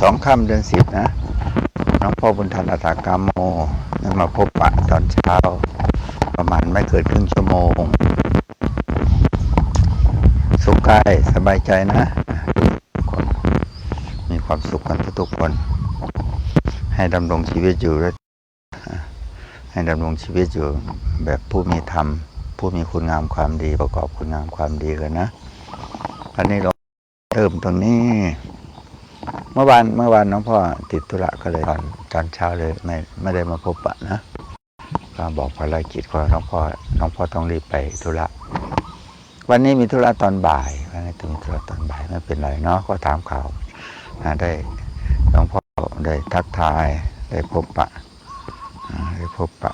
สองค่ำเดือนสิบนะ น้องพ่อบุญทันอัตากามโมมาพบปะตอนเช้า ประมาณไม่เกินครึ่งชั่วโมง สุขกายสบายใจนะคนมีความสุขกันทุกๆคน ให้ดำรงชีวิตอยู่ด้วยให้ดำรงชีวิตอยู่แบบผู้มีธรรม ผู้มีคุณงามความดีประกอบคุณงามความดีกันนะอันนี้เราเริ่มตรงนี้ เมื่อวานเมื่อวานน้องพ่อติดธุระก็เลยตอนตอนเช้าเลยไม่ไม่ได้มาพบปะนะก็บอกภารกิจว่าน้องพ่อน้องพ่อต้องรีบไปธุระวันนี้มีธุระตอนบ่ายวันนี้มีธุระตอนบ่ายไม่เป็นไรเนาะก็ถามข่าวอ่าได้น้องพ่อได้ทักทายได้พบปะได้พบปะ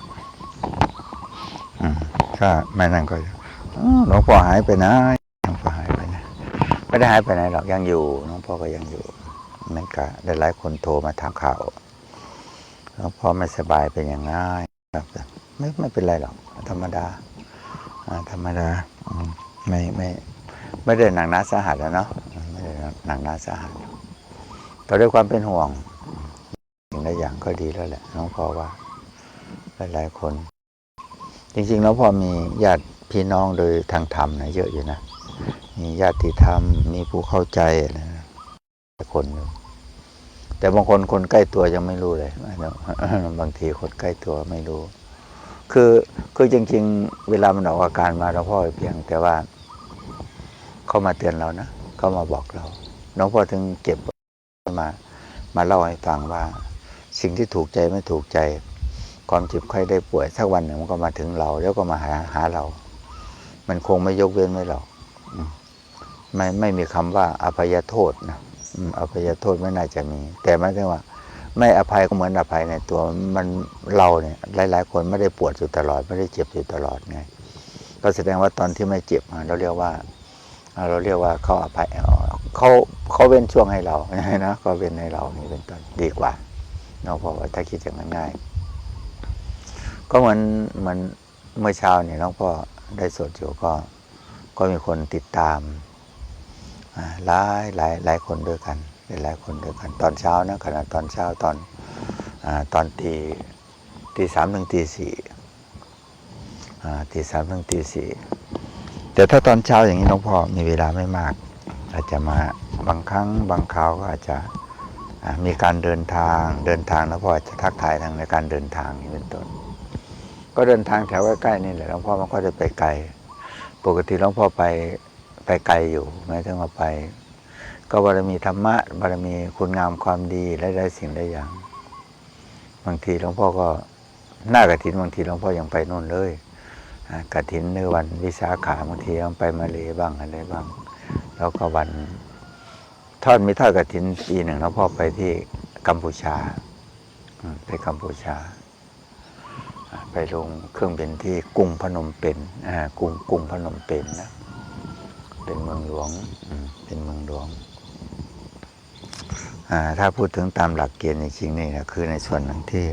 ถ้าไม่นั่นก็อ้าวหลวงพ่อหายไปไหนหลวงพ่อหายไปไหนไม่ได้หายไปไหนหรอกยังอยู่หลวงพ่อก็ยังอยู่ มันก็ได้หลายคนโทรมาถามข่าวแล้วพ่อไม่สบายเป็นอย่างง่ายครับไม่ไม่เป็นไรหรอก ธรรมดาธรรมดาไม่ไม่ไม่ได้หนักหนาสาหัสแล้วเนาะไม่ได้หนักหนาสาหัสแต่ด้วยความเป็นห่วงสิ่งใดอย่างก็ดีแล้วแหละน้องพ่อว่าหลายๆคน จริงๆแล้วพ่อมีญาติพี่น้องโดยทางธรรมนะเยอะอยู่นะมีญาติธรรมมีผู้เข้าใจนะคนหนึ่ แต่บางคนคนใกล้ตัวยังไม่รู้เลยบางทีคนใกล้ตัวไม่รู้ คือคือจริง ๆ เวลามันออกอาการมาเราพ่อเพียง แต่ว่าเขามาเตือนเรานะเขามาบอกเราน้องพ่อถึงเก็บมา มาเล่าให้ฟังว่า สิ่งที่ถูกใจไม่ถูกใจ ความเจ็บไข้ได้ป่วยสักวันหนึ่งมันก็มาถึงเรา แล้วก็มาหาหาเรา มันคงไม่ยกเว้นไม่หรอกไม่ไม่มีคำว่าอภัยโทษนะ อภัยโทษไม่น่าจะมี แต่หมายถึงว่า ไม่อภัยก็เหมือนอภัยในตัวมันเราเนี่ยหลาย ๆ คนไม่ได้ปวดอยู่ตลอด ไม่ได้เจ็บอยู่ตลอดไงก็แสดงว่าตอนที่ไม่เจ็บเราเรียกว่า เราเรียกว่าเขาอภัยเขาเขาเว้นช่วงให้เรานะเขาเว้นให้เรานี่เป็นต้นดีกว่าเนาะเพราะว่าถ้าคิดอย่างนั้นง่ายก็เหมือนเหมือนเมื่อเช้าเนี่ยน้องพ่อได้สวดอยู่ก็ก็มีคนติดตาม หลายหลายหลายคนด้วยกันหลายคนด้วยกัน ตอนเช้านะขณะตอนเช้าตอนอตอนตีตีสามถึงตีสี่ตีสามถึงตีสี่แต่ถ้าตอนเช้าอย่างนี้หลวงพ่อมีเวลาไม่มาก อาจจะมาบางครั้งบางคราวก็อาจจะมีการเดินทางเดินทางแล้วพ่ออาจจะทักทายทางในการเดินทางนี้เป็นต้น ก็เดินทางแถวใกล้ๆนี่แหละหลวงพ่อมันก็จะไปไกล ปกติหลวงพ่อไป ไปไกลอยู่แม้ถึงว่าไป ก็บารมีธรรมะบารมีคุณงามความดีและได้สิ่งได้อย่าง บางทีหลวงพ่อก็หน้ากระถินบางทีหลวงพ่อยังไปนู่นเลยกระถินในวันวิสาขาบางทียังไปมาเลบ้างอะไรบ้าง แล้วก็วันทอดมีทอดกระถินปีหนึ่งหลวงพ่อไปที่กัมพูชาไปกัมพูชา ไปลงเครื่องบินที่กรุงพนมเปญกรุงกรุงพนมเปญนะ เป็นเมืองหลวงเป็นเมืองหลวงอ่าถ้าพูดถึงตามหลักเกณฑ์จริงๆนี่นะคือในส่วนหนึ่งที่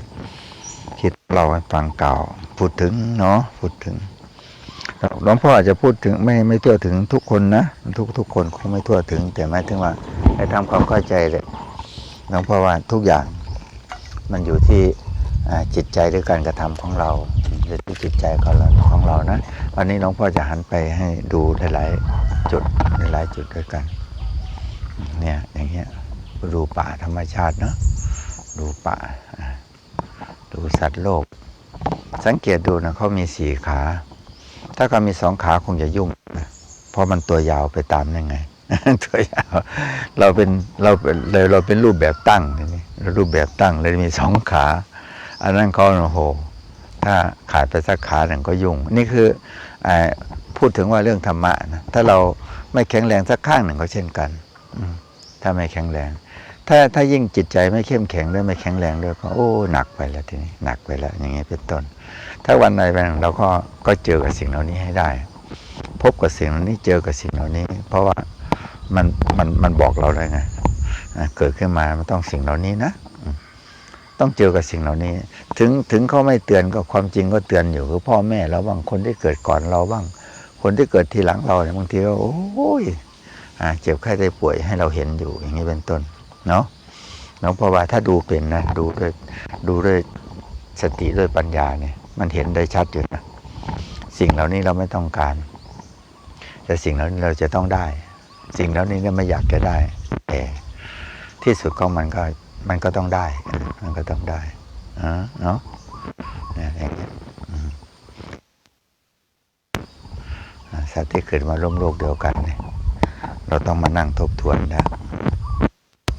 คิดเราให้ฟังเก่า พูดถึงเนาะพูดถึงหลวงพ่ออาจจะพูดถึงไม่ไม่ทั่วถึงทุกคนนะทุกทุกคนคงไม่ทั่วถึง แต่หมายถึงว่าให้ทำความเข้าใจเลยหลวงพ่อว่าทุกอย่างมันอยู่ที่จิตใจหรือการกระทำของเราอยู่ที่จิตใจของเราของเรานะวันนี้หลวงพ่อจะหันไปให้ดูหลายๆ จุดหลายจุดด้วยกัน เนี่ยอย่างเงี้ยดูป่าธรรมชาติเนาะดูป่าดูสัตว์โลก สังเกตดูนะเขามีสี่ขา ถ้าเขามีสองขาคงจะยุ่งนะเพราะมันตัวยาวไปตามยังไง ตัวยาว เราเป็นเราเป็นเราเป็นรูปแบบตั้งนี้เรารูปแบบตั้งเลยมีสองขา อันนั้นเขาโอ้โหถ้าขาดไปสักขาหนึ่งก็ยุ่ง นี่คือ พูดถึงว่าเรื่องธรรมะนะถ้าเราไม่แข็งแรงสักข้างหนึ่งก็เช่นกันถ้าไม่แข็งแรง ถ้าถ้ายิ่งจิตใจไม่เข้มแข็งด้วยไม่แข็งแรงด้วยก็โอ้หนักไปแล้วทีนี้หนักไปแล้ว อย่างเงี้ยเป็นต้น ถ้าวันใดวันหนึ่งเราก็ก็เจอกับสิ่งเหล่านี้ให้ได้ พบกับสิ่งเหล่านี้เจอกับสิ่งเหล่านี้ เพราะว่ามันมันมันบอกเราเลยไงเกิดขึ้นมามันต้องสิ่งเหล่านี้นะ ต้องเจอกับสิ่งเหล่านี้ ถึงถึงเขาไม่เตือนก็ความจริงก็เตือนอยู่คือพ่อแม่เราบ้างคนที่เกิดก่อนเราบ้าง คนที่เกิดทีหลังเราเนี่ยบางทีก็โอ้ยอเจ็บไข้ได้ป่วยให้เราเห็นอยู่อย่างนี้เป็นต้นเนาะนาะเพราะว่าถ้าดูเป็นนะดูด้วยดูด้วยสติด้วยปัญญาเนี่ย มันเห็นได้ชัดอยู่นะสิ่งเหล่านี้เราไม่ต้องการ แต่สิ่งเหล่านี้เราจะต้องได้ สิ่งเหล่านี้เนี่ยไม่อยากจะได้ แต่ที่สุดของมันก็ มันก็ต้องได้ มันก็ต้องได้เนาะเนี่ยอย่างเงี้ยสัตว์ที่เกิดมาร่วมโลกเดียวกันเนี่ย เราต้องมานั่งทบทวนนะ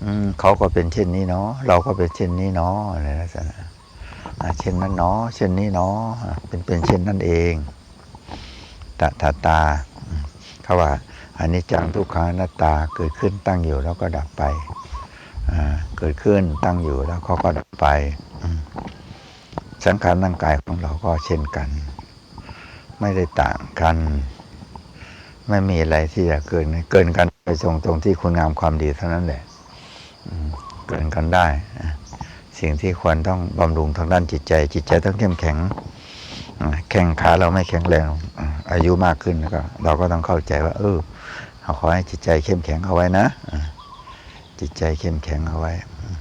อืมเขาก็เป็นเช่นนี้เนาะ เราก็เป็นเช่นนี้เนาะอะไรลักษณะเช่นนั้นเนาะ เช่นนี้เนาะ เป็นเป็นเช่นนั้นเองตาตาตาเขาว่าอันนี้จังทุกขังนัตตาเกิดขึ้นตั้งอยู่แล้วก็ดับไป เกิดขึ้นตั้งอยู่แล้วเขาก็ดับไป สังขารร่างกายของเราก็เช่นกัน ไม่ได้ต่างกัน ไม่มีอะไรที่จะเกินเกินกันไปตรงตรงที่คุณงามความดีเท่านั้นแหละเกินกันได้ สิ่งที่ควรต้องบำรุงทางด้านจิตใจ จิตใจต้องเข้มแข็งแข้งขาเราไม่แข็งแรงอายุมากขึ้นก็ เราก็ต้องเข้าใจว่า เออเราขอให้จิตใจเข้มแข็งเอาไว้นะอะ จิตใจเข้มแข็งเอาไว้อืม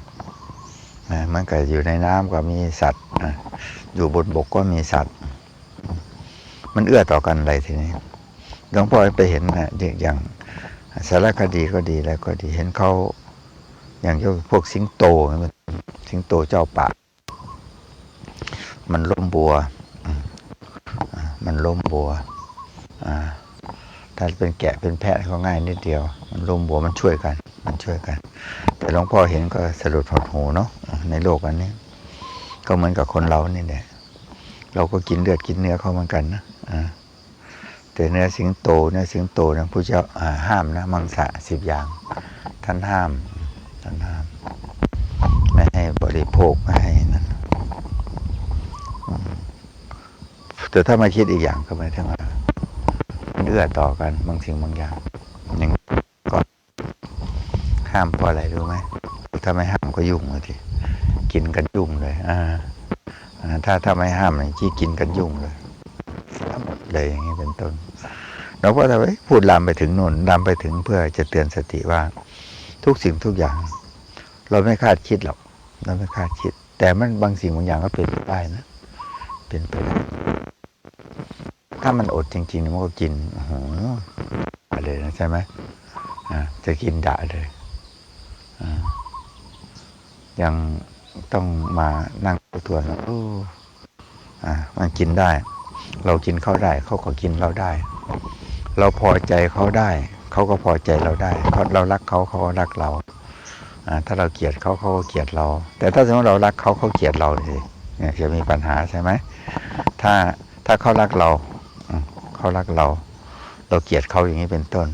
อะมันก็อยู่ในน้ำก็มีสัตว์อยู่บนบกก็มีสัตว์ มันเอื้อต่อกันอะไรทีนี้หลวงพ่อไปเห็นนะอย่างสารคดีก็ดีแล้วก็ดีเห็นเขาอย่างพวกสิงโตสิงโตเจ้าป่า มันล้มบัว มันล้มบัว อ่า ถ้าเป็นแกะเป็นแพะก็ง่ายนิดเดียว มันล้มบัวมันช่วยกัน มันช่วยกัน แต่หลวงพ่อเห็นก็สะดุดหดหูเนาะในโลกอันนี้ ก็เหมือนกับคนเรานี่แหละเราก็กินเลือดกินเนื้อเขาเหมือนกันนะแต่เนื้อสิงโตเนื้อสิงโตนะผู้เจ้าห้ามนะมังสะสิบอย่าง ท่านห้าม ท่านห้าม ไม่ให้บริโภคไม่ให้นั่นแต่ถ้ามาคิดอีกอย่างก็ไม่ถึงว่า มันเอื้อต่อกันบางสิ่งบางอย่างอย่างก็ห้ามเพราะอะไรรู้ไหมถ้าไม่ห้ามก็ยุ่งเลยทีกินกันยุ่งเลย อ่าถ้าถ้าไม่ห้ามเนี่ยที่กินกันยุ่งเลยเสียหมดเลยอย่างนี้เป็นต้นเราก็จะพูดลามไปถึงน่นลามไปถึงเพื่อจะเตือนสติว่า ทุกสิ่งทุกอย่าง เราไม่คาดคิดหรอกเราไม่คาดคิด แต่มันบางสิ่งบางอย่างก็เป็นไปได้นะ เป็นไปได้ ถ้ามันอดจริงๆมันก็กินโอ้โหอะไรนะใช่ไหมจะกินด่าเลยยังต้องมานั่งทบทวนว่าโอ้อ่ามันกินได้ เรากินเขาได้ เขาก็กินเราได้ เราพอใจเขาได้ เขาก็พอใจเราได้เขาเรารักเขาเขาก็รักเราอ่าถ้าเราเกลียดเขาเขาก็เกลียดเรา แต่ถ้าสมมติเรารักเขาเขาเกลียดเราเนี่ยจะมีปัญหาใช่ไหมถ้าถ้าเขารักเรา เขารักเรา เราเกลียดเขาอย่างนี้เป็นต้น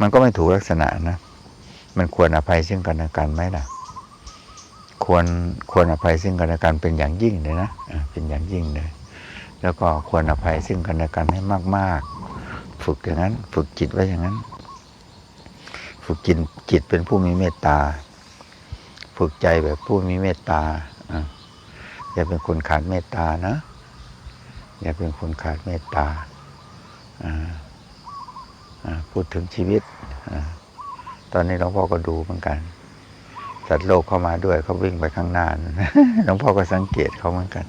มันก็ไม่ถูกลักษณะนะ มันควรอภัยซึ่งกันและกันไหมล่ะ ควรควรอภัยซึ่งกันและกันเป็นอย่างยิ่งเลยนะเป็นอย่างยิ่งเลย แล้วก็ควรอภัยซึ่งกันและกันให้มาก ๆ ฝึกอย่างนั้น ฝึกจิตไว้อย่างนั้น ฝึกจิตจิตเป็นผู้มีเมตตา ฝึกใจแบบผู้มีเมตตาอะอย่าเป็นคนขาดเมตตานะ อย่าเป็นคนขาดเมตตาพูดถึงชีวิตอตอนนี้หลวงพ่อก็ดูเหมือนกันสัตว์โลกเข้ามาด้วยเขาวิ่งไปข้างหน้าหลวงพ่อก็สังเกตเขาเหมือนกัน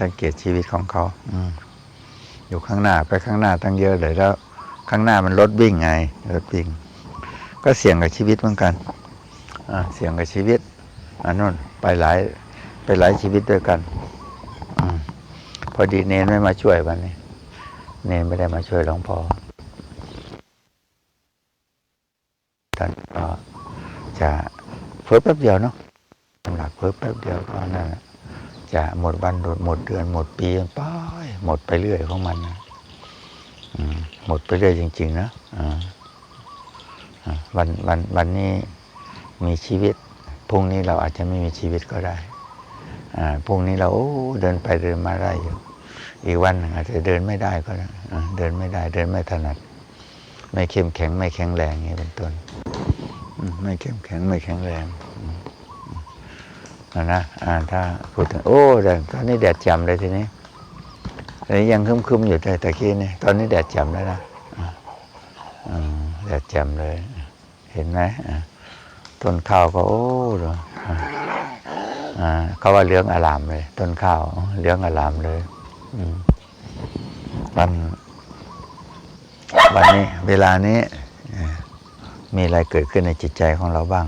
สังเกตชีวิตของเขาอือยู่ข้างหน้าไปข้างหน้าตั้งเยอะเลยแล้ว ข้างหน้ามันรถวิ่งไงรถวิ่ง ก็เสี่ยงกับชีวิตเหมือนกันอเสี่ยงกับชีวิตอันนู้นไปหลายไปหลายชีวิตด้วยกัน พอดีเนนไม่มาช่วยวันนี้ เนนไม่ได้มาช่วยหลวงพ่อท่านก็จะเพิ่มแป๊บเดียวเนาะสำหรับเพิ่มแป๊บเดียวก็นั่นจะหมดวันหมดเดือนหมดปีไปหมดไปเรื่อยของมันนะหมดไปเรื่อยจริง ๆ นะวันวันวันนี้มีชีวิตพรุ่งนี้เราอาจจะไม่มีชีวิตก็ได้พรุ่งนี้เราเดินไปเดินมาได้อยู่ อีกวันหนึ่งอาจจะเดินไม่ได้ก็ได้เดินไม่ได้ เดินไม่ถนัด ไม่เข้มแข็งไม่แข็งแรงอย่างนี้เป็นต้นไม่เข้มแข็งไม่แข็งแรงนะนะอ่าถ้าพูดถึงโอ้แต่ตอนนี้แดดจ่มเลยทีนี้ตอนนี้ยังคึมๆอยู่เลยตะกี้นี่ตอนนี้แดดจ่มแล้วนะแดดจ่มเลย เห็นไหมต้นข้าวก็โอ้ดูอ่าเขาว่าเหลืองอลามเลย ต้นข้าวเหลืองอลามเลย วันวันนี้ เวลานี้มีอะไรเกิดขึ้นในจิตใจของเราบ้าง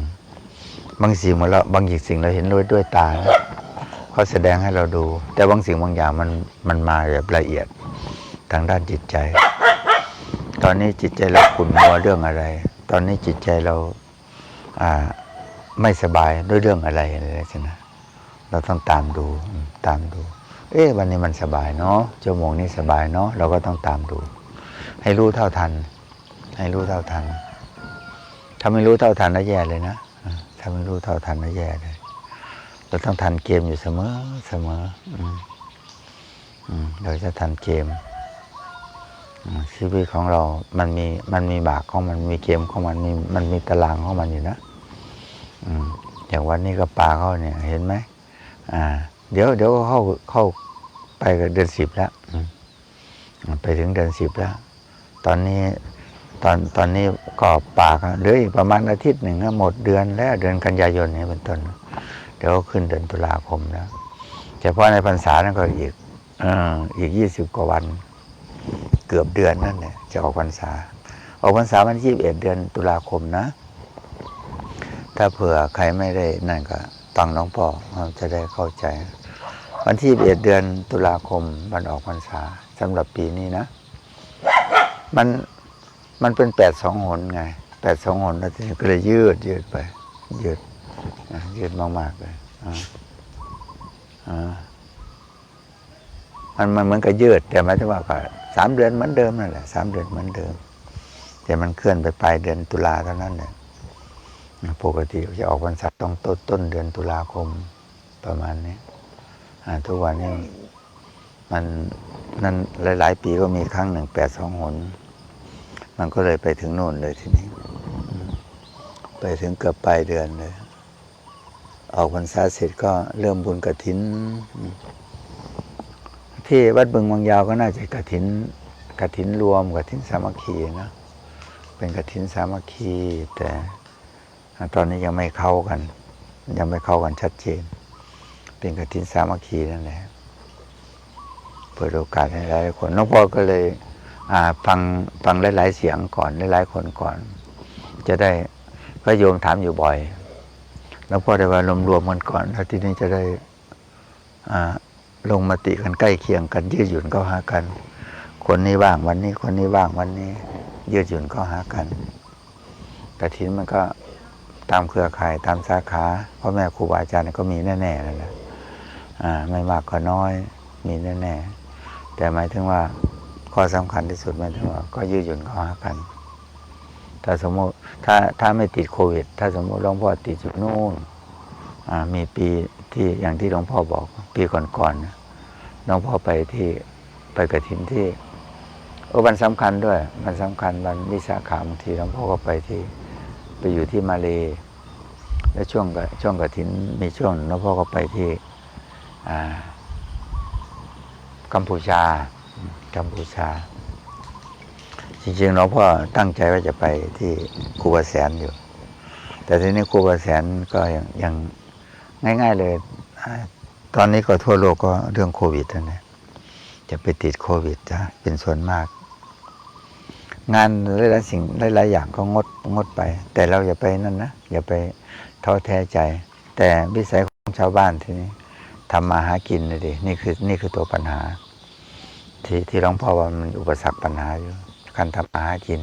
บางสิ่งเราบางสิ่งเราเห็นด้วยด้วยตาเขาแสดงให้เราดู แต่บางสิ่งบางอย่างมันมันมาแบบละเอียดทางด้านจิตใจ ตอนนี้จิตใจเราขุ่นมัวเรื่องอะไร ตอนนี้จิตใจเราอ่าไม่สบายด้วยเรื่องอะไรอะไรใช่ไหมเราต้องตามดูตามดู เอ๊ะวันนี้มันสบายเนาะชั่วโมงนี้สบายเนาะเราก็ต้องตามดู ให้รู้เท่าทัน ให้รู้เท่าทัน ถ้าไม่รู้เท่าทันแล้วแย่เลยนะถ้าไม่รู้เท่าทันแล้วแย่เลยเราต้องทันเกมอยู่เสมอเสมออืมอืมเราจะทันเกมอืมชีวิตของเรา มันมี มันมีบากของมัน มีเกมของมัน มี มันมีตารางของมันอยู่นะ อืม อย่างวันนี้ก็ปลาเขาเนี่ย เห็นไหม อ่า เดี๋ยวเดี๋ยวก็เข้าเข้าไปกับเดือนสิบแล้วไปถึงเดือนสิบแล้ว ตอนนี้ตอนตอนนี้ก็ปากเหลืออีกประมาณอาทิตย์หนึ่งหมดเดือนแล้วเดือนกันยายนนี้เป็นต้นเดี๋ยวขึ้นเดือนตุลาคมแล้วเฉพาะในพรรษานั่นก็อีกอีกยี่สิบกว่าวัน เกือบเดือนนั่นแหละจะออกพรรษา ออกพรรษาวันที่ยี่สิบเอ็ดเดือนตุลาคมนะ ถ้าเผื่อใครไม่ได้นั่นก็ฟังน้องพ่อจะได้เข้าใจ วันที่ยี่สิบเอ็ดเดือนตุลาคมวันออกพรรษาสำหรับปีนี้นะ มันมันเป็นแปดสองหนไงแปดสองหนแล้วทีนี้ก็เลยยืดยืดไป ยืดยืดมากๆเลยอ่าอ่ามันมันเหมือนกับยืด แต่หมายถึงว่าก็สามเดือนเหมือนเดิมนั่นแหละสามเดือนเหมือนเดิม แต่มันเคลื่อนไปปลายเดือนตุลาเท่านั้นแหละปกติจะออกพรรษาต้องต้นต้นเดือนตุลาคมประมาณนี้ ทุกวันนี้มันนั่นหลาย ๆ ปีก็มีครั้งหนึ่งแปดสองหน มันก็เลยไปถึงโน่นเลยทีนี้ ไปถึงเกือบปลายเดือนเลย ออกพรรษาเสร็จก็เริ่มบุญกระถิน ที่วัดบึงวังยาวก็น่าจะกระถินกระถินรวมกระถินสามัคคีนะเป็นกระถินสามัคคี แต่ตอนนี้ยังไม่เข้ากัน ยังไม่เข้ากันชัดเจน เป็นกระถินสามัคคีนั่นแหละเปิดโอกาสให้หลายคนน้องพ่อก็เลยฟังฟังหลายๆเสียงก่อนหลายๆคนก่อน จะได้ก็โยมถามอยู่บ่อยแล้วพอได้ว่ารวมๆกันก่อนแล้วที่นี้จะได้ลงมติกันใกล้เคียงกัน ยืดหยุ่นเข้าหากัน คนนี้ว่างวันนี้ คนนี้ว่างวันนี้ ยืดหยุ่นเข้าหากันกระถินมันก็ตามเครือข่ายตามสาขาพ่อแม่ครูบาอาจารย์ก็มีแน่ๆนั่นแหละ ไม่มากก็น้อยมีแน่ๆแต่หมายถึงว่าข้อสำคัญที่สุดหมายถึงว่าก็ยืดหยุ่นเข้าหากัน ถ้าสมมติถ้าถ้าไม่ติดโควิด ถ้าสมมติหลวงพ่อติดอยู่นู่นอ่ามีปีที่อย่างที่หลวงพ่อบอกปีก่อนๆนะหลวงพ่อไปที่ไปกระถินที่โอ้วันสำคัญด้วยวันสำคัญวันวิสาขาบางทีหลวงพ่อก็ไปที่ไปอยู่ที่มาเลแล้วช่วงกับช่วงกระถินมีช่วงหลวงพ่อก็ไปที่ กัมพูชา กัมพูชา จริงๆหลวงพ่อตั้งใจว่าจะไปที่คูบาแสนอยู่ แต่ทีนี้คูบาแสนก็ยังยังง่าย ๆเลย ตอนนี้ก็ทั่วโลกก็เรื่องโควิดนั่นแหละจะไปติดโควิดจะเป็นส่วนมาก งานหลายๆสิ่งหลายๆอย่างก็งดงดไป แต่เราอย่าไปนั่นนะอย่าไปท้อแท้ใจ แต่วิสัยของชาวบ้านทีนี้ ทำมาหากินเลยดินี่คือนี่คือตัวปัญหา ที่ที่หลวงพ่อว่ามันอุปสรรคปัญหาอยู่การทำมาหากิน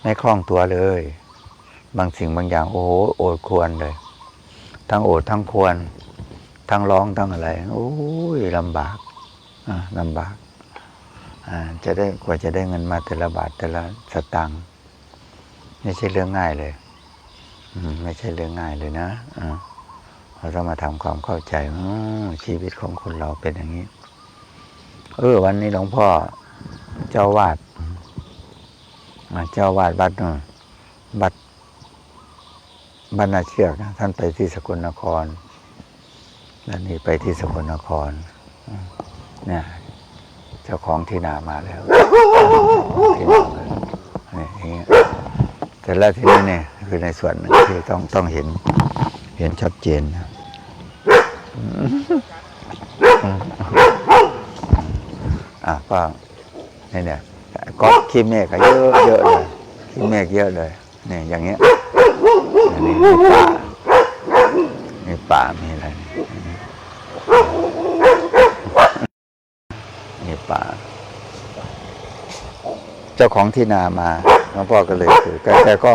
ไม่คล่องตัวเลย บางสิ่งบางอย่างโอ้โหโอดควรเลย ทั้งโอดทั้งควร ทั้งร้องทั้งอะไร โอ้ยลำบากอ่าลำบากอ่าจะได้กว่าจะได้เงินมาแต่ละบาทแต่ละสตังค์ไม่ใช่เรื่องง่ายเลยไม่ใช่เรื่องง่ายเลยนะอ่า เราต้องมาทำความเข้าใจอชีวิตของคนเราเป็นอย่างนี้ เออ วันนี้หลวงพ่อเจ้าวาดอ่าเจ้าวาดวัดนู่นวัดบ้านนาเชือกนะท่านไปที่สกลนครแล้วนี่ไปที่สกลนครเนี่ยเจ้าของที่นามาแล้วที่นามาแล้วนี่อย่างเงี้ยแต่แล้วทีนี้เนี่ยคือในส่วนหนึ่งที่ต้องต้องเห็นเห็นชัดเจนนะ อะก็นี่เนี่ยก็ขี้เมฆก็เยอะเยอะเลยขี้เมฆเยอะเลยเนี่ยอย่างเงี้ยนนี้ในป่าในป่ามีอะไรนี่ป่า เจ้าของที่นามาหลวงพ่อก็เลยคือแกแกก็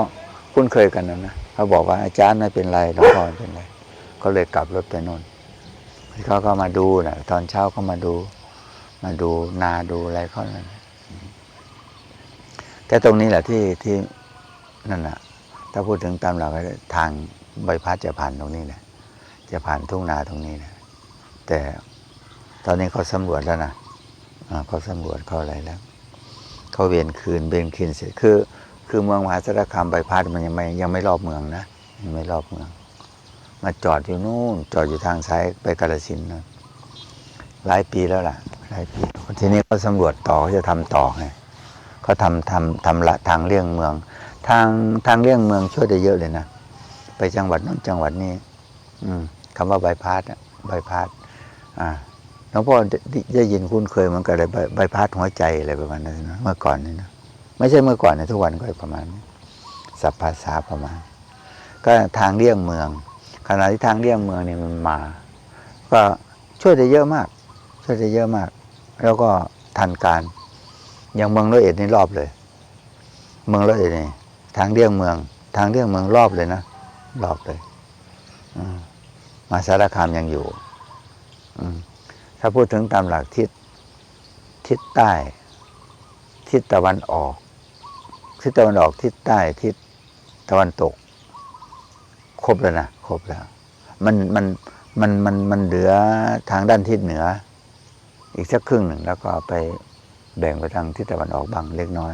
คุ้นเคยกันนะนะเขาบอกว่าอาจารย์ไม่เป็นไรหลวงพ่อไม่เป็นไร ก็เลยกลับรถไปโน่น เขาก็มาดูนะตอนเช้าก็มาดู มาดูนาดูอะไรเขานั่นแต่ตรงนี้แหละที่ที่นั่นแหละถ้าพูดถึงตามหลักทางใบพัดจะผ่านตรงนี้แหละจะผ่านทุ่งนาตรงนี้นะแต่ตอนนี้เขาสำรวจแล้วนะเขาสำรวจเขาอะไรแล้วเขาเวียนคืนเวียนคืนเสร็จคือ คือเมืองมหาสารคามใบพัดมันยังไม่ยังไม่รอบเมืองนะยังไม่รอบเมือง มาจอดอยู่นู่น จอดอยู่ทางซ้ายไปกาลสินนะหลายปีแล้วล่ะหลายปีทีนี้เขาสำรวจต่อเขาจะทำต่อไงเขาทำทำทำละทางเลี่ยงเมือง ทางทางเลี่ยงเมืองช่วยได้เยอะเลยนะไปจังหวัดนู้นจังหวัดนี้ อืมคำว่าใบพัดอะใบพัดอ่าหลวงพ่อได้ยินคุ้นเคยเหมันก็เลยใบใบพัดหัวใจอะไรประมาณนั้นนะเมื่อก่อนนี่นะไม่ใช่เมื่อก่อนนะทุกวันก็ประมาณนี้สัพภาษาประมาณ ก็ทางเลี่ยงเมือง ขณะที่ทางเลี่ยงเมืองเนี่ยมันมา ก็ช่วยได้เยอะมาก ช่วยได้เยอะมาก แล้วก็ทันการ อย่างเมืองร้อยเอ็ดนี่รอบเลย เมืองร้อยเอ็ดนี่ทางเลี่ยงเมือง ทางเลี่ยงเมืองรอบเลยนะรอบเลยอมาสารคามยังอยู่อืถ้าพูดถึงตามหลักทิศทิศใต้ ทิศตะวันออก ทิศตะวันออกทิศใต้ทิศตะวันตก ครบแล้วนะครบแล้ว มันมันมันมันมันเหลือทางด้านทิศเหนือ อีกสักครึ่งหนึ่งแล้วก็ไปแบ่งไปทางทิศตะวันออกบางเล็กน้อย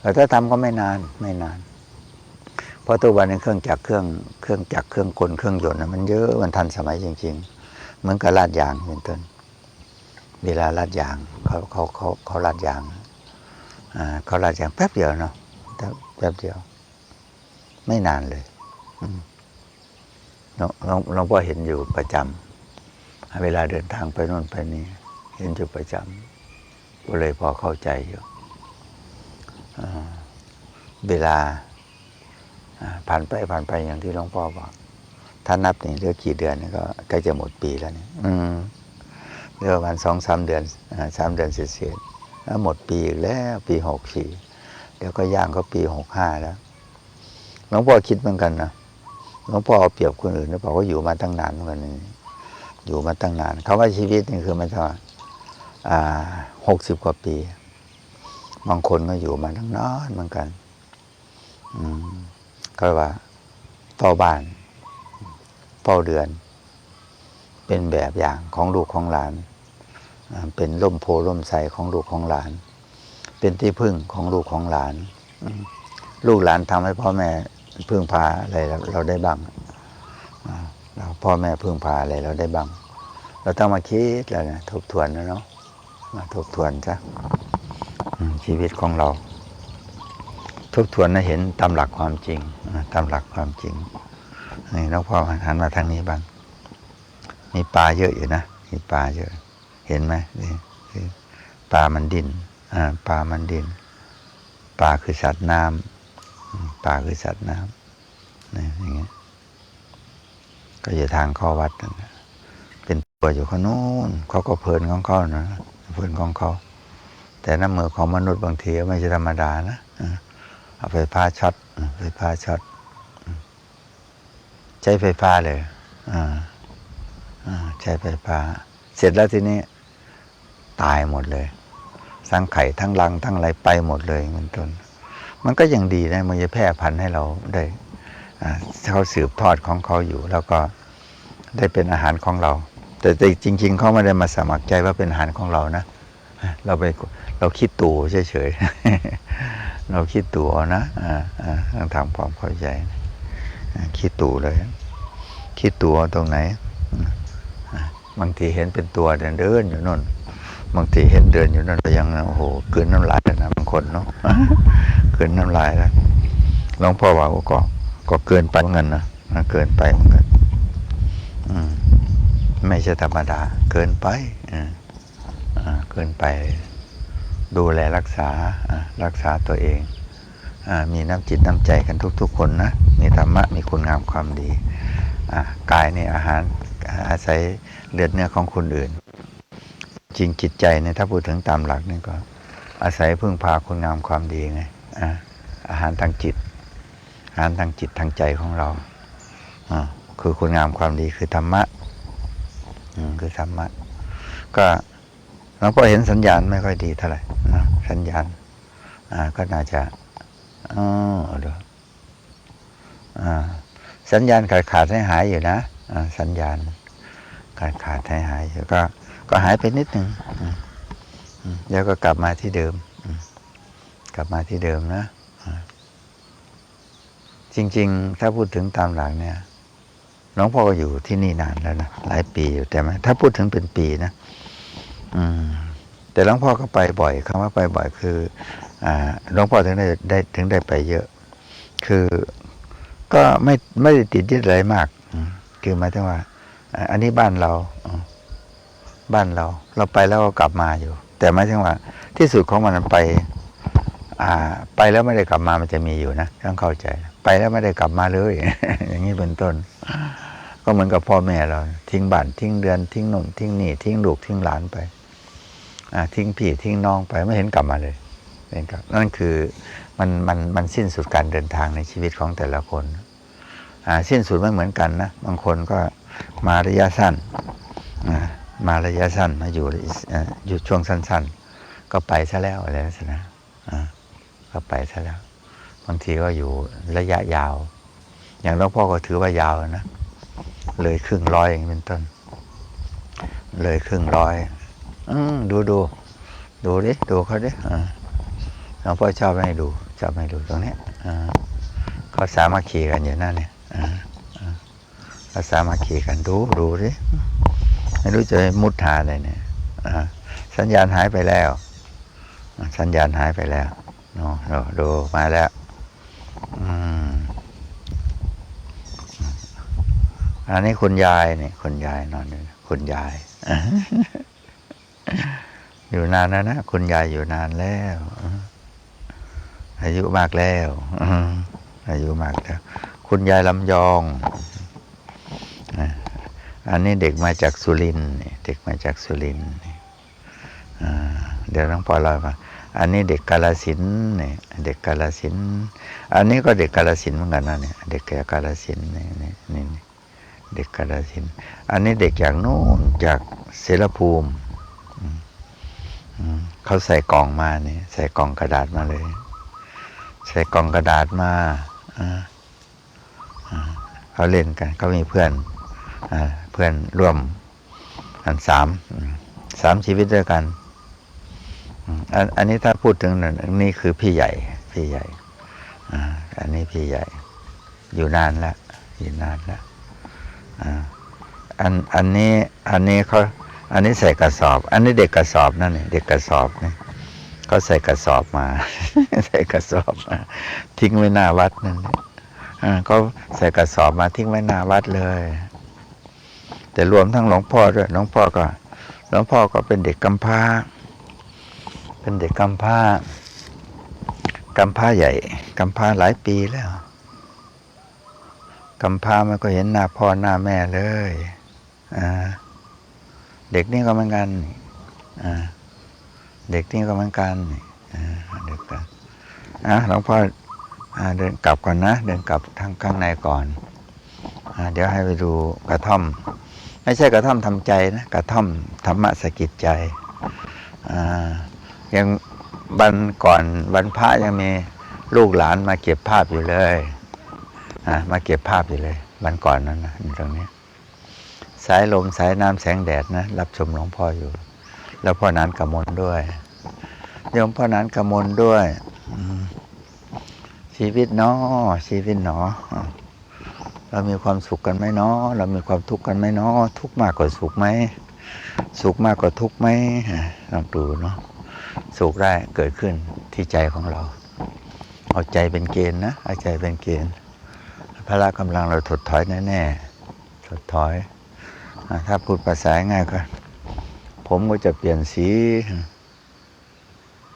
แต่ถ้าทำก็ไม่นานไม่นาน เพราะตัววันนี้เครื่องจักรเครื่องเครื่องจักรเครื่องกลเครื่องยนต์มันเยอะมันทันสมัยจริง ๆ เหมือนกับลาดยางเป็นต้นเวลาลาดยางเขาเขาเขาเขาลาดยางอ่าเขาลาดยางแป๊บเดียวเนาะแป๊บเดียว ไม่นานเลย หลวงพ่อเห็นอยู่ประจำเวลาเดินทางไปโน่นไปนี่เห็นอยู่ประจำก็เลยพอเข้าใจอยู่เวลาผ่านไปผ่านไปอย่างที่หลวงพ่อบอกถ้านับนี่เหลือกี่เดือนนี่ก็ใกล้จะหมดปีแล้วนี่อืเหลือประมาณสองสามเดือนสามเดือนเศษแล้วหมดปีอีกแล้วปีหกสี่เดี๋ยวก็ย่างก็ปีหกห้าแล้วหลวงพ่อคิดเหมือนกันนะ หลวงพ่อเอาเปรียบคนอื่นหรือเปล่าว่าอยู่มาตั้งนานเหมือนนี้อยู่มาตั้งนานคำว่าชีวิตนี่คือมันเท่าหกสิบกว่าปีบางคนก็อยู่มาตั้งนานเหมือนกัน อืมก็ว่าเฝ้าบ้านเฝ้าเดือน เป็นแบบอย่างของลูกของหลาน เป็นร่มโพร่มใสของลูกของหลาน เป็นที่พึ่งของลูกของหลาน ลูกหลานทำให้พ่อแม่ พึ่งพาอะไรเราเราได้บ้างเราพ่อแม่พึ่งพาอะไรเราได้บ้าง เราต้องมาคิดแล้วนะทบทวนนะเนาะมาทบทวนซะชีวิตของเรา ทบทวนนะเห็นตามหลักความจริงตามหลักความจริงนี่หลวงพ่อหันมาทางนี้บ้างมีปลาเยอะอยู่นะมีปลาเยอะ เห็นไหมนี่ปลามันดินอ่าปลามันดินปลาคือสัตว์น้ำ ปลาคือสัตว์น้ำนี่อย่างเงี้ยก็อยู่ทางข้าวัดนะเป็นตัวอยู่ข้างนู้นเขาก็เพลินของเขานะเพลินของเขาแต่น้ำมือของมนุษย์บางทีก็ไม่ใช่ธรรมดานะเอาไฟฟ้าช็อตไฟฟ้าช็อตใช้ไฟฟ้าเลยอ่าอ่าใช้ไฟฟ้า เสร็จแล้วทีนี้ตายหมดเลยทั้งไข่ทั้งรังทั้งอะไรไปหมดเลยเป็นต้น มันก็ยังดีนะมันจะแพร่พันธุ์ให้เราได้อ่าเขาสืบทอดของเขาอยู่ แล้วก็ได้เป็นอาหารของเราแต่แต่จริง ๆ เขาไม่ได้มาสมัครใจว่าเป็นอาหารของเรานะเราไปเราคิดตู่เฉยๆเราคิดตู่เอานะอ่าอ่าต้องทำความเข้าใจคิดตู่เลย คิดตัวตรงไหนบางทีเห็นเป็นตัวเดินเดินอยู่นั่นบางทีเห็นเดินอยู่นั่นก็ยังโอ้โหเกินน้ำลายนะบางคนเนาะ กินน้ำลายแล้วหลวงพ่อว่าก็ก็เกินไปเหมือนกันะนะเกินไปเหมือนกันอืมไม่ใช่ธรรมดา เกินไปอ่าอ่าเกินไป ดูแลรักษาอ่ารักษาตัวเองอามีน้ำจิตน้ำใจกันทุก ๆ คนนะ มีธรรมะ มีคุณงามความดีอ่ากายในอาหารอาศัยเลือดเนื้อของคนอื่น จริงจิตใจเนี่ยถ้าพูดถึงตามหลักนี่ก็ อาศัยพึ่งพาคุณงามความดีไง อาหารทางจิต อาหารทางจิตทางใจของเราคือคุณงามความดีคือธรรมะคือธรรมะ ก็หลวงพ่อเห็นสัญญาณไม่ค่อยดีเท่าไหร่นะสัญญาณก็น่าจะอ๋อเดี๋ยวอ่าสัญญาณขาดขาดให้หายอยู่นะสัญญาณขาดขาดให้หายอยู่ก็ ก็หายไปนิดหนึ่งแล้วก็กลับมาที่เดิม ลับมาที่เดิมนะ จริง ๆ ถ้าพูดถึงตามหลังเนี่ยหลวงพ่อก็อยู่ที่นี่นานแล้วนะหลายปีอยู่แต่ไหมถ้าพูดถึงเป็นปีนะอืม แต่หลวงพ่อก็ไปบ่อยคำว่าไปบ่อยคือ อ่าหลวงพ่อถึงได้ได้ถึงได้ไปเยอะ คือก็ไม่ไม่ได้ติดยึดอะไรมาก คือหมายถึงว่า อันนี้บ้านเราบ้านเรา เราไปแล้วก็กลับมาอยู่ แต่หมายถึงว่า ที่สุดของมันไป ไปแล้วไม่ได้กลับมามันจะมีอยู่นะต้องเข้าใจ ไปแล้วไม่ได้กลับมาเลย อย่างนี้เป็นต้น ก็เหมือนกับพ่อแม่เรา ทิ้งบ้านทิ้งเดือนทิ้งหนุ่มทิ้งหนี่ทิ้งลูกทิ้งหลานไปทิ้งพี่ทิ้งน้องไปไม่เห็นกลับมาเลยเห็นครับนั่นคือมันมันมันสิ้นสุดการเดินทางในชีวิตของแต่ละคนอ่าสิ้นสุดไม่เหมือนกันนะบางคนก็มาระยะสั้นมาระยะสั้นมาอยู่อยู่ช่วงสั้น ๆ ก็ไปซะแล้วอะไรลักษณะอ่า ก็ไปซะแล้ว บางทีก็อยู่ระยะยาว อย่างหลวงพ่อก็ถือว่ายาวนะ เลยครึ่งร้อยอย่างเป็นต้น เลยครึ่งร้อยอดูดูดูดิดูเขาดิหลวงพ่อชอบให้ดูชอบให้ดูตรงนี้เขาสามัคคีกันอยู่นั่นเนี่ยเขาสามัคคีกันดูดูดิไม่รู้จะมุดหาอะไรเนี่ยสัญญาณหายไปแล้ว สัญญาณหายไปแล้ว โนโนดูมาแล้วอันนี้คุณยายนี่คุณยายนอนอยู่คุณยาย อยู่นานแล้วนะคุณยายอยู่นานแล้วอายุมากแล้วอายุมากแล้ว คุณยายลำยองอันนี้เด็กมาจากสุรินเด็กมาจากสุรินเดี๋ยวน้องปอเล่าให้ฟัง อันนี้เด็กกาลสินธุ์นี่ยเด็กกาลสิน อันนี้ก็เด็กกาลสินเหมือนกันนะเนี่ยเด็กแก่กาลสินธุ์นี่นี่นี่เด็กกาลสิน อันนี้เด็กจากโน่นจากเสรภูมิเขาใส่กล่องมาเนี่ย ใส่กล่องกระดาษมาเลย ใส่กล่องกระดาษมาเขาเล่นกันเขามีเพื่อนอเพื่อนร่วมอันสามสามชีวิตด้วยกัน อันอันนี้ถ้าพูดถึงนั่นนี่คือพี่ใหญ่ พี่ใหญ่อันนี้พี่ใหญ่ อยู่นานแล้วอยู่นานแล้วอันอันนี้อันนี้เขาอันนี้ใส่กระสอบ อันนี้เด็กกระสอบนั่นนี่เด็กกระสอบนี่เขาใส่กระสอบมา ใส่กระสอบมา ทิ้งไว้หน้าวัดนั่นแหละอ่าเขาใส่กระสอบมาทิ้งไว้หน้าวัดเลย แต่รวมทั้งหลวงพ่อด้วยหลวงพ่อก็หลวงพ่อก็เป็นเด็กกำพร้า เป็นเด็กกำพร้ากำพร้าใหญ่กำพร้าหลายปีแล้วกำพร้าไม่ก็เห็นหน้าพ่อหน้าแม่เลยเด็กนี่ก็เหมือนกันเด็กนี่ก็เหมือนกันเด็กกันอะหลวงพ่ออเดินกลับก่อนนะ เดินกลับทางข้างในก่อนอเดี๋ยวให้ไปดูกระท่อม ไม่ใช่กระท่อมทำใจนะ กระท่อมธรรมะสกิจใจอ่า ยังวันก่อนวันพระยังมีลูกหลานมาเก็บภาพอยู่เลยอ่ามาเก็บภาพอยู่เลย วันก่อนนั้นนะตรงนี้ สายลมสายน้ำแสงแดดนะ รับชมหลวงพ่ออยู่ แล้วพ่อนั้นกำมลด้วยโยมพ่อนั้นกำมลด้วยชีวิตเนาะชีวิตเนาะเรามีความสุขกันไหมเนาะเรามีความทุกข์กันไหมเนาะทุกข์มากกว่าสุขไหมสุขมากกว่าทุกข์ไหมลองดูเนาะ สุขได้เกิดขึ้นที่ใจของเรา เอาใจเป็นเกณฑ์นะเอาใจเป็นเกณฑ์พละกำลังเราถดถอยแน่ๆถดถอยอถ้าพูดภาษาง่ายก็ผมก็จะเปลี่ยนสี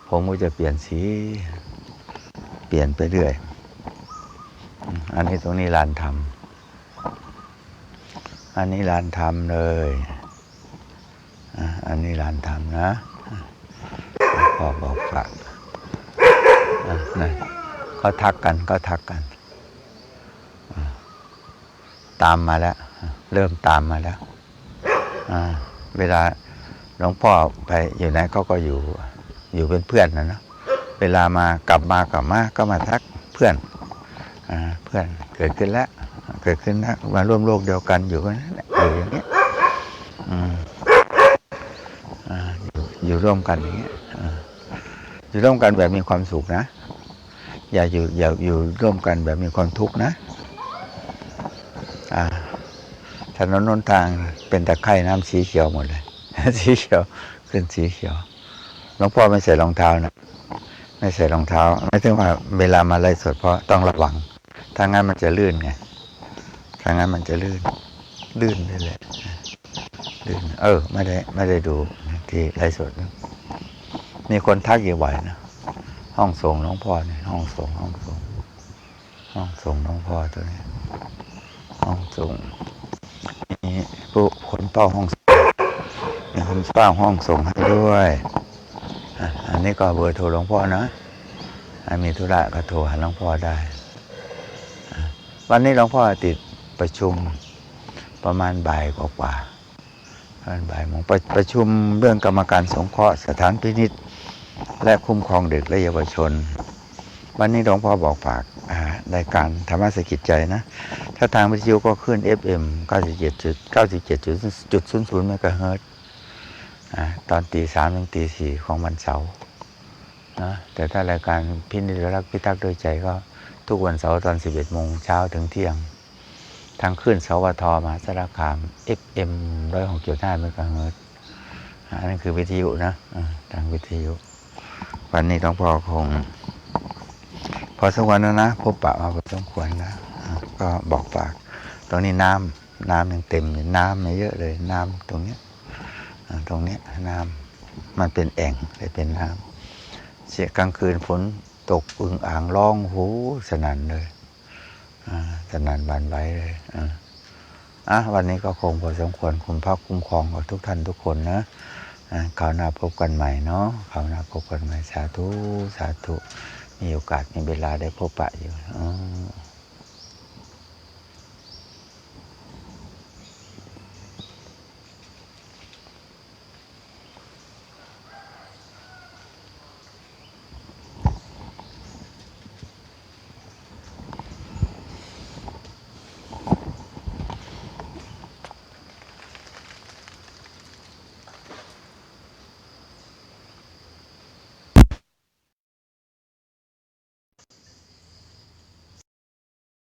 ผมก็จะเปลี่ยนสี เปลี่ยนไปเรื่อย อันนี้ตรงนี้ลานทำอันนี้ลานทำเลย อันนี้ลานทำนะ อบอกฝากอะก็ทักกันก็ทักกัน ตามมาแล้ว เริ่มตามมาแล้วเวลาหลวงพ่อไปอยู่ไหนเขาก็อยู่อยู่เป็นเพื่อนนะเนาะเวลามากลับมากลับมาก็มาทักเพื่อนอเพื่อนเกิดขึ้นแล้ว เกิดขึ้นแล้วมาร่วมโลกเดียวกันอยู่กันนั่นแหละอยู่อย่างเงี้ยอออยู่ร่วมกันอย่างเงี้ย อยู่ร่วมกันแบบมีความสุขนะ อย่าอยู่อย่าอยู่ร่วมกันแบบมีความทุกข์นะอ่าถนนนนทางเป็นตะไคร่น้ำสีเขียวหมดเลย สีเขียวขึ้นสีเขียวหลวงพ่อไม่ใส่รองเท้านะไม่ใส่รองเท้า ไม่ถึงว่าเวลามาไล่สดเพราะต้องระวังถ้างั้นมันจะลื่นไงถ้างั้นมันจะลื่น ลื่นเลยแหละลื่น เออ ไม่ได้ไม่ได้ดูที่ไลฟ์สดนะ มีคนทักอยู่บ่อยนะห้องส่งหลวงพ่อเนี่ยห้องส่งห้องส่งห้องส่งหลวงพ่อตัวนี้ห้องส่งมีผู้คนเป้าห้องส่งมีคนเป้าห้องส่งให้ด้วยอันนี้ก็เบอร์โทรหลวงพ่อนะอมีธุระก็โทรหาหลวงพ่อได้ วันนี้หลวงพ่อติดประชุมประมาณบ่ายกว่าประมาณบ่ายโมงประประชุมเรื่องกรรมการสงเคราะห์สถานพินิษฐ และคุ้มครองเด็กและเยาวชน วันนี้หลวงพ่อบอกฝากรายการธรรมะสกิจใจนะ ถ้าทางวิทยุก็ขึ้น FM 97 97.00เมกะเฮิรตซ์อ่าตอนตีสามถึงตีสี่ของวันเสาร์นะแต่ถ้ารายการพินิจรักพิทักษ์ด้วยใจก็ทุกวันเสาร์ตอน 11โมงเช้าถึงเที่ยง ทางขึ้นสวทมหาสารคาม FM 106.5เมกะเฮิรตซ์อ่านั่นคือวิทยุนะทางวิทยุ วันนี้หลวงพอคง พอสมควรแล้วนะพบปะมาพอสมควรนะอ่าก็บอกฝาก ตรงนี้น้ำน้ำยังเต็มอยู่น้ำไม่เยอะเลย น้ำตรงเนี้ยตรงเนี้ยน้ำมันเป็นแอ่งเลยเป็นน้ำเสียกลางคืนฝนตกอึงอ่างร้องหูสนั่นเลยอสนั่นบานไหวเลยอ่าอะวันนี้ก็คงพอสมควรคุณพระคุ้มครองกับทุกท่านทุกคนนะ เขาวหน้าพบกันใหม่เนาะเขาวหน้าพบกันใหม่สาธุสาธุมีโอกาสมีเวลาได้พบปะอยู่อ๋อ